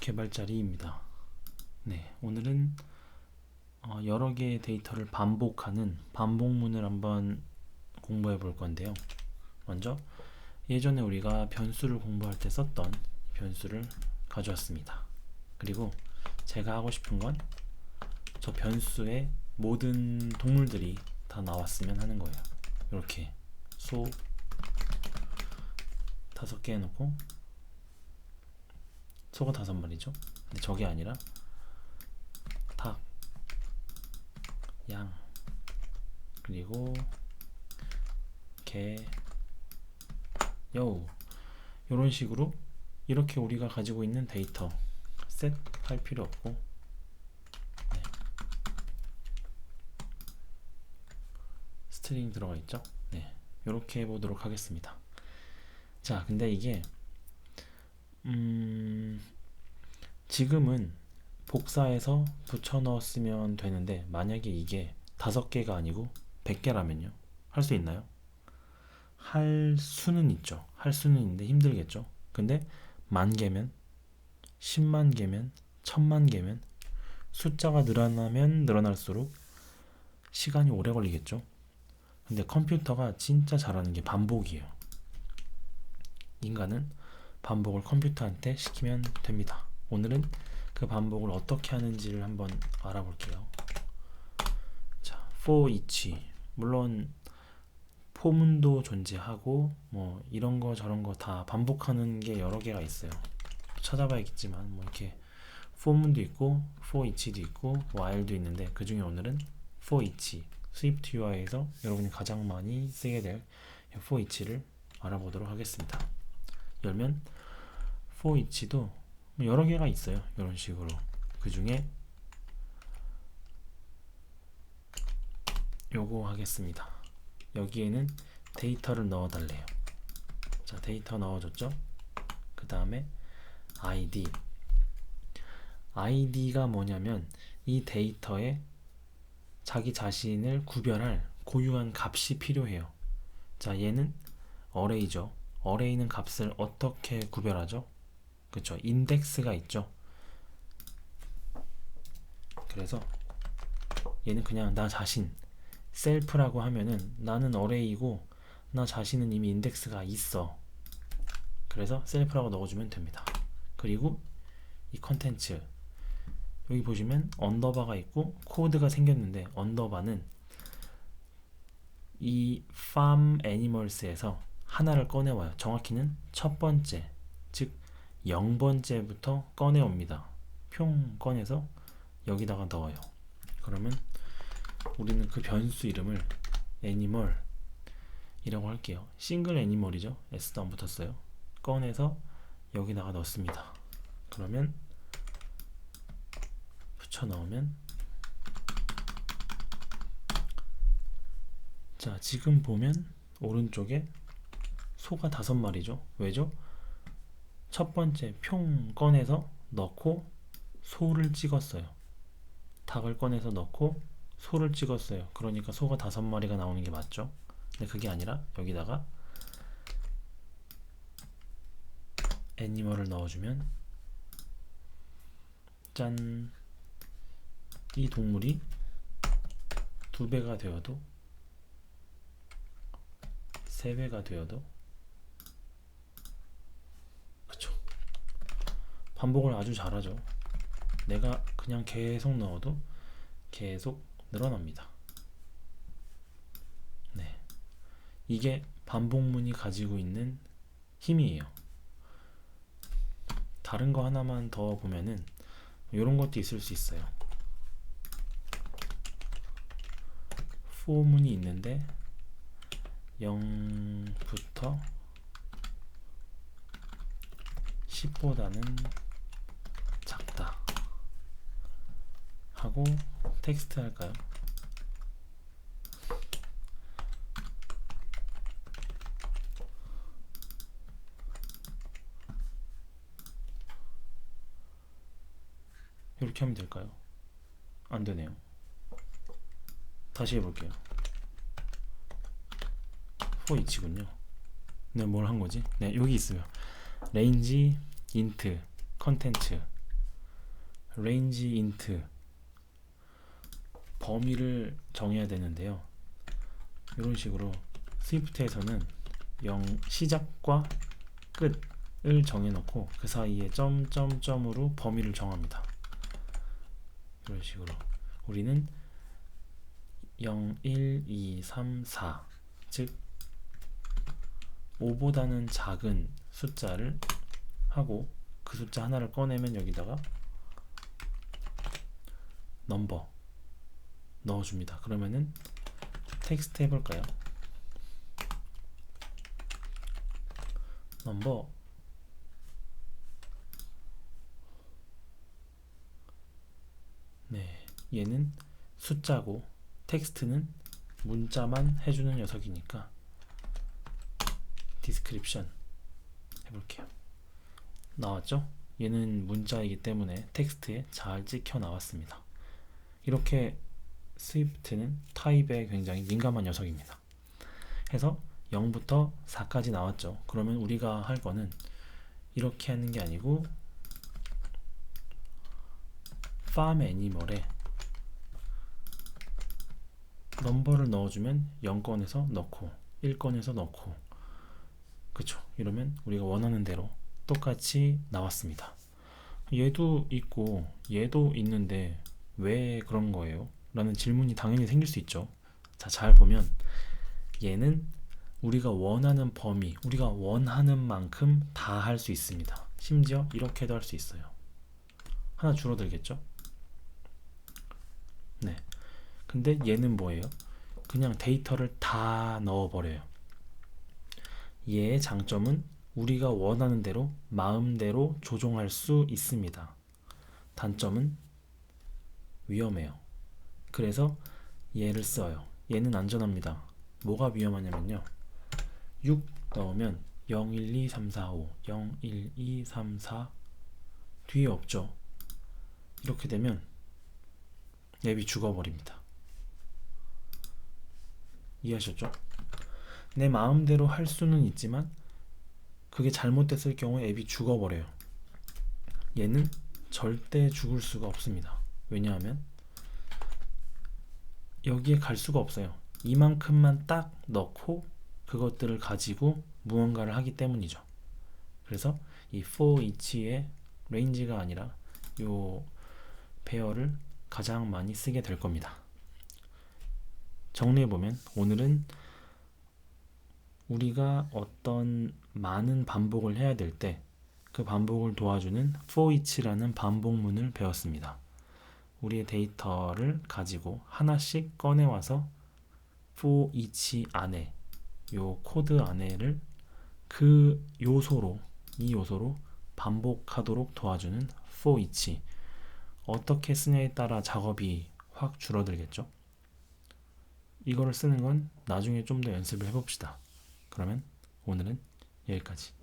개발자리입니다. 네, 오늘은 어, 여러 개의 데이터를 반복하는 반복문을 한번 공부해 볼 건데요. 먼저 예전에 우리가 변수를 공부할 때 썼던 변수를 가져왔습니다. 그리고 제가 하고 싶은 건 저 변수에 모든 동물들이 다 나왔으면 하는 거예요. 이렇게 소 다섯 개 해놓고 소가 다섯 마리죠. 근데 저게 아니라 닭, 양, 그리고 개, 여우 이런 식으로 이렇게 우리가 가지고 있는 데이터 셋 할 필요 없고 네. 스트링 들어가 있죠? 네, 이렇게 해보도록 하겠습니다. 자, 근데 이게 음, 지금은 복사해서 붙여 넣었으면 되는데 만약에 이게 다섯 개가 아니고 백 개라면요? 할 수 있나요? 할 수는 있죠. 할 수는 있는데 힘들겠죠. 근데 만 개면 10만 개면 천만 개면 숫자가 늘어나면 늘어날수록 시간이 오래 걸리겠죠. 근데 컴퓨터가 진짜 잘하는 게 반복이에요. 인간은 반복을 컴퓨터한테 시키면 됩니다. 오늘은 그 반복을 어떻게 하는지를 한번 알아볼게요. 자, for each. 물론 포문도 존재하고 뭐 이런 거 저런 거 다 반복하는 게 여러 개가 있어요. 찾아봐야겠지만 뭐 이렇게 for문도 있고 for each도 있고 while도 있는데 그 중에 오늘은 for each 스위프트 UI에서 여러분이 가장 많이 쓰게 될 for each를 알아보도록 하겠습니다. 열면 for each도 여러 개가 있어요. 이런 식으로 그 중에 요거 하겠습니다. 여기에는 데이터를 넣어 달래요. 자 데이터 넣어줬죠. 그 다음에 id id가 뭐냐면 이 데이터에 자기 자신을 구별할 고유한 값이 필요해요. 자 얘는 어레이죠. 어레이 는 값을 어떻게 구별하죠? 그쵸 인덱스가 있죠. 그래서 얘는 그냥 나 자신 셀프라고 하면은 나는 어레이고 나 자신은 이미 인덱스가 있어. 그래서 셀프라고 넣어주면 됩니다. 그리고 이 컨텐츠 여기 보시면 언더바가 있고 코드가 생겼는데 언더바는 이 farm animals에서 하나를 꺼내와요. 정확히는 첫 번째, 즉 0번째부터 꺼내옵니다. 평 꺼내서 여기다가 넣어요. 그러면 우리는 그 변수 이름을 애니멀 이라고 할게요. 싱글 애니멀이죠. S도 안 붙었어요. 꺼내서 여기다가 넣습니다. 그러면 붙여 넣으면 자 지금 보면 오른쪽에 소가 다섯 마리죠. 왜죠? 첫 번째 평 꺼내서 넣고 소를 찍었어요. 닭을 꺼내서 넣고 소를 찍었어요. 그러니까 소가 다섯 마리가 나오는 게 맞죠? 근데 그게 아니라 여기다가 애니멀을 넣어주면 짠! 이 동물이 두 배가 되어도 세 배가 되어도 그쵸 반복을 아주 잘하죠. 내가 그냥 계속 넣어도 계속 늘어납니다. 네. 이게 반복문이 가지고 있는 힘이에요. 다른 거 하나만 더 보면은 이런 것도 있을 수 있어요. for문이 있는데 0부터 10보다는 작다 하고 텍스트 할까요? 이렇게 하면 될까요? 안 되네요. 다시 해볼게요. each군요. 네, 뭘 한 거지? 네, 여기 있어요. range int 컨텐츠 range int 범위를 정해야 되는데요. 이런 식으로 스위프트에서는 0 시작과 끝을 정해놓고 그 사이에 점점점으로 범위를 정합니다. 이런 식으로 우리는 0, 1, 2, 3, 4, 즉 5보다는 작은 숫자를 하고 그 숫자 하나를 꺼내면 여기다가 넘버 넣어줍니다. 그러면은 텍스트 해볼까요? 넘버 네, 얘는 숫자고 텍스트는 문자만 해주는 녀석이니까 디스크립션 해볼게요. 나왔죠? 얘는 문자이기 때문에 텍스트에 잘 찍혀 나왔습니다. 이렇게 스위프트는 타입에 굉장히 민감한 녀석입니다. 해서 0부터 4까지 나왔죠. 그러면 우리가 할 거는 이렇게 하는 게 아니고 farm 애니멀에 넘버를 넣어주면 0건에서 넣고 1건에서 넣고 그쵸 이러면 우리가 원하는 대로 똑같이 나왔습니다 얘도 있고 얘도 있는데 왜 그런 거예요? 라는 질문이 당연히 생길 수 있죠 자 잘 보면 얘는 우리가 원하는 범위 우리가 원하는 만큼 다 할 수 있습니다 심지어 이렇게도 할 수 있어요 하나 줄어들겠죠? 네 근데 얘는 뭐예요? 그냥 데이터를 다 넣어버려요. 얘의 장점은 우리가 원하는 대로 마음대로 조종할 수 있습니다. 단점은 위험해요. 그래서 얘를 써요. 얘는 안전합니다. 뭐가 위험하냐면요. 6 넣으면 0, 1, 2, 3, 4, 5 0, 1, 2, 3, 4 뒤에 없죠. 이렇게 되면 앱이 죽어버립니다. 이해하셨죠? 내 마음대로 할 수는 있지만 그게 잘못됐을 경우에 앱이 죽어버려요. 얘는 절대 죽을 수가 없습니다. 왜냐하면 여기에 갈 수가 없어요. 이만큼만 딱 넣고 그것들을 가지고 무언가를 하기 때문이죠. 그래서 이 for each의 range가 아니라 요 페어를 가장 많이 쓰게 될 겁니다. 정리해 보면 오늘은 우리가 어떤 많은 반복을 해야 될 때 그 반복을 도와주는 for each라는 반복문을 배웠습니다. 우리의 데이터를 가지고 하나씩 꺼내와서 for each 안에 요 코드 안에를 그 요소로 이 요소로 반복하도록 도와주는 for each 어떻게 쓰냐에 따라 작업이 확 줄어들겠죠. 이거를 쓰는 건 나중에 좀 더 연습을 해봅시다. 그러면 오늘은 여기까지.